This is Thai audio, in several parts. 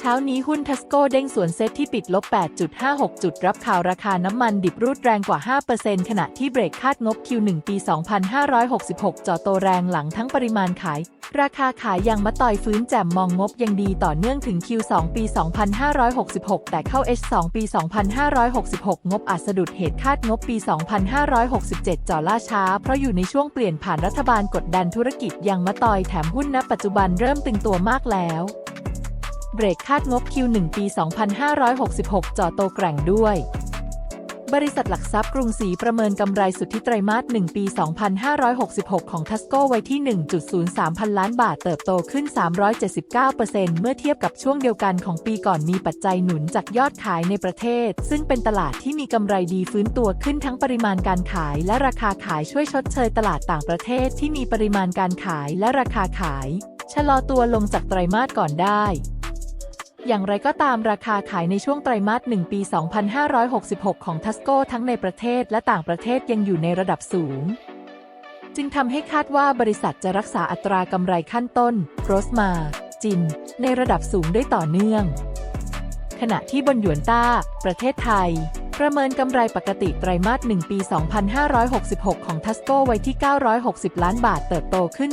เช้านี้หุ้นทัสโก้เด้งสวนเซ็ตที่ปิดลบ 8.56 จุด รับข่าวราคาน้ำมันดิบรูดแรงกว่า 5%ขณะที่เบรกคาดงบ Q1 ปี 2566จอโตแรงหลังทั้งปริมาณขาย ราคาขายยังมะตอยฟื้นแจ่มมองงบยังดีต่อเนื่องถึง Q2 ปี 2566 แต่เข้า H2 ปี 2566 งบอาจสะดุดเหตุคาดงบปี 2567 จ่อล่าช้า เพราะอยู่ในช่วงเปลี่ยนผ่านรัฐบาลกดดันธุรกิจยังมะตอยแถมหุ้นณปัจจุบันเริ่มตึงตัวมากแล้ว เบรกคาดงบ Q1 ปี 2566 จ่อโตแกร่งด้วย บริษัทหลักทรัพย์กรุงศรีประเมินกำไรสุทธิไตรมาส 1 ปี 2566 ของทัสโกไว้ที่ 1.03 พันล้านบาทเติบโตขึ้น 379%เมื่อเทียบกับช่วงเดียวกันของปีก่อนมีปัจจัยหนุนจากยอดขายในประเทศ ซึ่งเป็นตลาดที่มีกำไรดีฟื้นตัวขึ้นทั้งปริมาณการขายและราคาขายช่วยชดเชยตลาดต่างประเทศที่มีปริมาณการขายและราคาขายชะลอตัวลงจากไตรมาสก่อนได้ อย่างไรก็ตามราคาขายในช่วงไตรมาส 1 ปี 2566 ของทัสโกทั้งในประเทศและต่างประเทศยังอยู่ในระดับสูง จึงทำให้คาดว่าบริษัทจะรักษาอัตรากำไรขั้นต้นโรสมา จิน ในระดับสูงได้ต่อเนื่อง ขณะที่บนหยวนต้า ประเทศไทย ประเมินกำไรปกติไตรมาส 1 ปี 2566 ของทัสโกไว้ที่ 960 ล้านบาท เติบโตขึ้น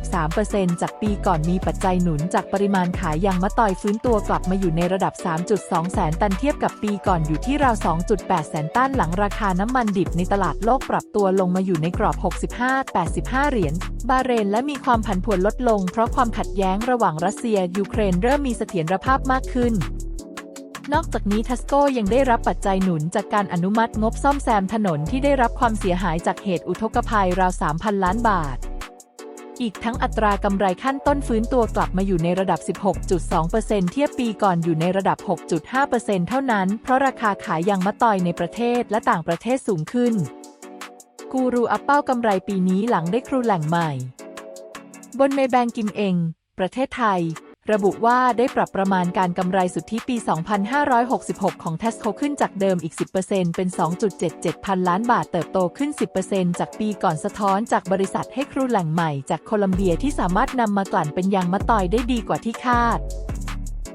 343%จากปีก่อนมีปัจจัยหนุนจากปริมาณขายยางมะตอยฟื้นตัวกลับมาอยู่ในระดับ 3.2 แสนตันเทียบกับปีก่อนอยู่ที่ราว 2.8 แสนตันหลังราคาน้ำมันดิบในตลาดโลกปรับตัวลงมาอยู่ในกรอบ 65-85 เหรียญบาเรนและมีความผันผวนลดลง เพราะความขัดแย้งระหว่างรัสเซียยูเครนเริ่มมีเสถียรภาพมากขึ้น นอกจากนี้ทัสโกยังได้รับปัจจัยหนุนจากการอนุมัติงบซ่อมแซมถนนที่ได้รับความเสียหายจากเหตุอุทกภัยราว 3,000 ล้านบาท อีกทั้งอัตรากำไรขั้นต้นฟื้นตัวกลับมาอยู่ในระดับ 16.2%เทียบปีก่อนอยู่ในระดับ 6.5%เท่านั้น เพราะราคาขายยางมะตอยในประเทศและต่างประเทศสูงขึ้น กูรูอัพเป้ากำไรปีนี้หลังได้ครูแหล่งใหม่ บนเมแบงกิมเอง ประเทศไทย ระบุว่าได้ปรับประมาณการกำไรสุทธิปี 2566 ของ Tesco ขึ้นจากเดิมอีก 10%เป็น 2.77 พันล้านบาทเติบโตขึ้น 10%จากปีก่อนสะท้อนจากบริษัทให้ครูแหล่งใหม่จากโคลัมเบียที่สามารถนำมากลั่นเป็นยางมะตอยได้ดีกว่าที่คาด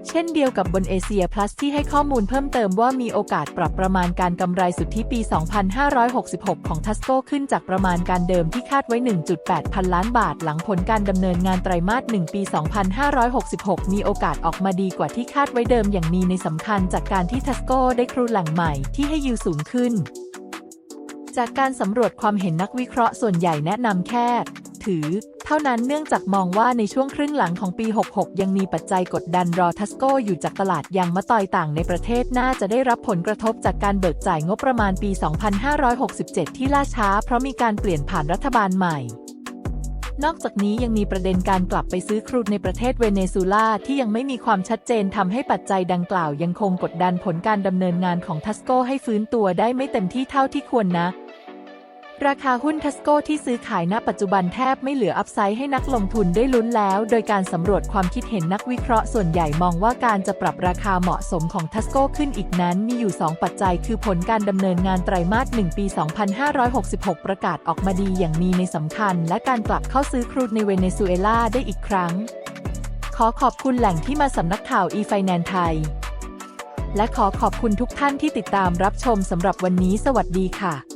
เช่นเดียวกับบนเอเชียพลัสที่ให้ข้อมูลเพิ่มเติมว่ามีโอกาสปรับประมาณการกำไรสุทธิปี 2566 ของทัสโกขึ้นจากประมาณการเดิมที่คาดไว้ 1.8 พันล้านบาทหลังผลการดำเนินงานไตรมาส 1 ปี 2566 มีโอกาสออกมาดีกว่าที่คาดไว้เดิมอย่างมีในสำคัญจากการที่ทัสโกได้ครูแหล่งใหม่ที่ให้ยิวสูงขึ้น จากการสำรวจความเห็นนักวิเคราะห์ส่วนใหญ่แนะนำแค่ ถือ ท่านั้นเนื่องจากมองว่าในช่วงครึ่งหลังของปี 66 ยังมีปัจจัยกดดันรอทัสโกอยู่จากตลาดยางมะตอยต่างในประเทศน่าจะได้รับผลกระทบจากการเบิกจ่ายงบประมาณปี 2567 ที่ล่าช้า เพราะมีการเปลี่ยนผ่านรัฐบาลใหม่นอกจากนี้ยังมีประเด็นการกลับไปซื้อครูดในประเทศเวเนซุเอลาที่ยังไม่มีความชัดเจนทำให้ปัจจัยดังกล่าวยังคงกดดันผลการดำเนินงานของทัสโกให้ฟื้นตัวได้ไม่เต็มที่เท่าที่ควรนะ ราคาหุ้นทัสโกที่ซื้อขายณปัจจุบันแทบไม่เหลืออัพไซด์ให้นักลงทุนได้ลุ้นแล้ว โดยการสำรวจความคิดเห็นนักวิเคราะห์ส่วนใหญ่มองว่าการจะปรับราคาเหมาะสมของทัสโกขึ้นอีกนั้น มีอยู่ 2 ปัจจัย คือผลการดำเนินงานไตรมาส 1 ปี 2566 ประกาศออกมาดีอย่างมีในสำคัญ และการกลับเข้าซื้อครูดในเวเนซุเอลาได้อีกครั้ง ขอขอบคุณแหล่งที่มาสำนักข่าว e-finance ไทย และขอขอบคุณทุกท่านที่ติดตามรับชมสำหรับวันนี้ สวัสดีค่ะ